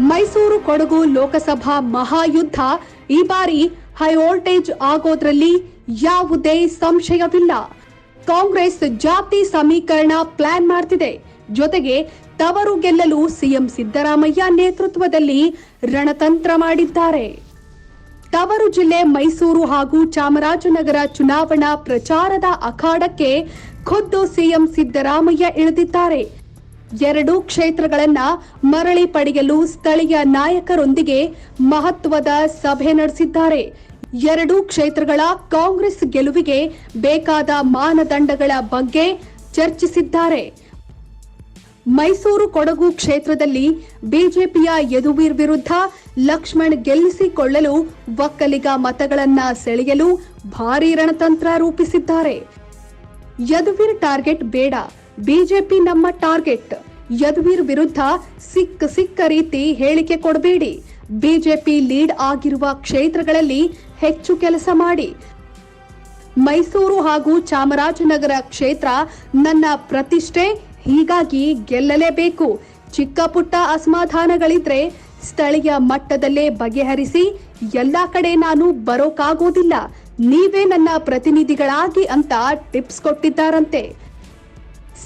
ಮೈಸೂರು ಕೊಡಗು ಲೋಕಸಭಾ ಮಹಾಯುದ್ಧ. ಈ ಬಾರಿ high voltage ಆಗೋದ್ರಲ್ಲಿ ಯಾವುದೇ ಸಂಶಯವಿಲ್ಲ. ಕಾಂಗ್ರೆಸ್ ಜಾತಿ ಸಮೀಕರಣ ಪ್ಲಾನ್ ಮಾಡ್ತಿದೆ. ಜೊತೆಗೆ ತವರು ಗೆಲ್ಲಲು ಸಿಎಂ ಸಿದ್ದರಾಮಯ್ಯ ನೇತೃತ್ವದಲ್ಲಿ ರಣತಂತ್ರ ಮಾಡಿದ್ದಾರೆ. ತವರು ಜಿಲ್ಲೆ ಮೈಸೂರು ಹಾಗೂ ಚಾಮರಾಜನಗರ ಚುನಾವಣಾ ಪ್ರಚಾರದ ಅಖಾಡಕ್ಕೆ ಖುದ್ದು ಸಿಎಂ ಸಿದ್ದರಾಮಯ್ಯ ಇಳಿದಿದ್ದಾರೆ. ಎರಡೂ ಕ್ಷೇತ್ರಗಳನ್ನ ಮರಳಿ ಪಡೆಯಲು ಸ್ಥಳೀಯ ನಾಯಕರೊಂದಿಗೆ ಮಹತ್ವದ ಸಭೆ ನಡೆಸಿದ್ದಾರೆ. ಎರಡೂ ಕ್ಷೇತ್ರಗಳ ಕಾಂಗ್ರೆಸ್ ಗೆಲುವಿಗೆ ಬೇಕಾದ ಮಾನದಂಡಗಳ ಬಗ್ಗೆ ಚರ್ಚಿಸಿದ್ದಾರೆ. ಮೈಸೂರು ಕೊಡಗು ಕ್ಷೇತ್ರದಲ್ಲಿ ಬಿಜೆಪಿಯ ಯದುವೀರ್ ವಿರುದ್ಧ ಲಕ್ಷ್ಮಣ್ ಗೆಲ್ಲಿಸಿಕೊಳ್ಳಲು ಒಕ್ಕಲಿಗ ಮತಗಳನ್ನ ಸೆಳೆಯಲು ಭಾರೀ ರಣತಂತ್ರ ರೂಪಿಸಿದ್ದಾರೆ. ಯದುವೀರ್ ಟಾರ್ಗೆಟ್ ಬೇಡ. ಬಿಜೆಪಿ ನಮ್ಮ ಟಾರ್ಗೆಟ್. ಯದುವೀರ್ ವಿರುದ್ಧ ಸಿಕ್ಕ ಸಿಕ್ಕ ರೀತಿ ಹೇಳಿಕೆ ಕೊಡಬೇಡಿ. ಬಿಜೆಪಿ ಲೀಡ್ ಆಗಿರುವ ಕ್ಷೇತ್ರಗಳಲ್ಲಿ ಹೆಚ್ಚು ಕೆಲಸ ಮಾಡಿ. ಮೈಸೂರು ಹಾಗೂ ಚಾಮರಾಜನಗರ ಕ್ಷೇತ್ರ ನನ್ನ ಪ್ರತಿಷ್ಠೆ, ಹೀಗಾಗಿ ಗೆಲ್ಲಲೇಬೇಕು. ಚಿಕ್ಕ ಪುಟ್ಟ ಅಸಮಾಧಾನಗಳಿದ್ರೆ ಸ್ಥಳೀಯ ಮಟ್ಟದಲ್ಲೇ ಬಗೆಹರಿಸಿ ಎಲ್ಲಾ ಕಡೆ ನಾನು ಬರೋಕಾಗೋದಿಲ್ಲ. ನೀವೇ ನನ್ನ ಪ್ರತಿನಿಧಿಗಳಾಗಿ ಅಂತ ಟಿಪ್ಸ್ ಕೊಟ್ಟಿದ್ದಾರಂತೆ.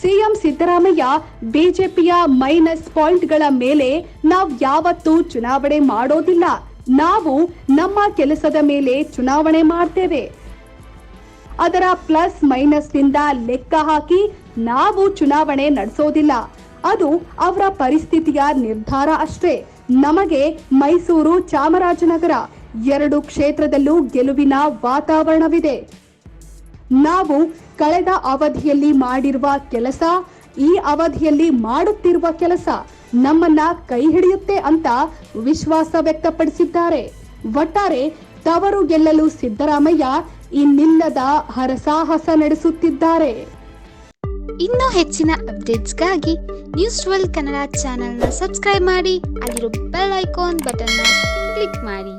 ಸಿಎಂ ಸಿದ್ದರಾಮಯ್ಯ ಬಿಜೆಪಿಯ ಮೈನಸ್ ಪಾಯಿಂಟ್ಗಳ ಮೇಲೆ ನಾವು ಯಾವತ್ತೂ ಚುನಾವಣೆ ಮಾಡೋದಿಲ್ಲ. ನಾವು ನಮ್ಮ ಕೆಲಸದ ಮೇಲೆ ಚುನಾವಣೆ ಮಾಡ್ತೇವೆ. ಅದರ ಪ್ಲಸ್ ಮೈನಸ್ನಿಂದ ಲೆಕ್ಕ ಹಾಕಿ ನಾವು ಚುನಾವಣೆ ನಡೆಸೋದಿಲ್ಲ. ಅದು ಅವರ ಪರಿಸ್ಥಿತಿಯ ನಿರ್ಧಾರ ಅಷ್ಟೇ. ನಮಗೆ ಮೈಸೂರು ಚಾಮರಾಜನಗರ ಎರಡು ಕ್ಷೇತ್ರದಲ್ಲೂ ಗೆಲುವಿನ ವಾತಾವರಣವಿದೆ. ನಾವು ಕಳೆದ ಅವಧಿಯಲ್ಲಿ ಮಾಡಿರುವ ಕೆಲಸ, ಈ ಅವಧಿಯಲ್ಲಿ ಮಾಡುತ್ತಿರುವ ಕೆಲಸ ನಮ್ಮನ್ನ ಕೈ ಹಿಡಿಯುತ್ತೆ ಅಂತ ವಿಶ್ವಾಸ ವ್ಯಕ್ತಪಡಿಸಿದ್ದಾರೆ. ಒಟ್ಟಾರೆ ತವರು ಗೆಲ್ಲಲು ಸಿದ್ದರಾಮಯ್ಯ ಇನ್ನಿಲ್ಲದ ಹರಸಾಹಸ ನಡೆಸುತ್ತಿದ್ದಾರೆ. ಇನ್ನೂ ಹೆಚ್ಚಿನ ಅಪ್ಡೇಟ್ಸ್ಗಾಗಿ ನ್ಯೂಸ್ ಟ್ವೆಲ್ ಕನ್ನಡ ಚಾನೆಲ್ನ ಸಬ್ಸ್ಕ್ರೈಬ್ ಮಾಡಿ, ಅಲ್ಲಿರೋ ಬೆಲ್ ಐಕಾನ್ ಬಟನ್ನ ಕ್ಲಿಕ್ ಮಾಡಿ.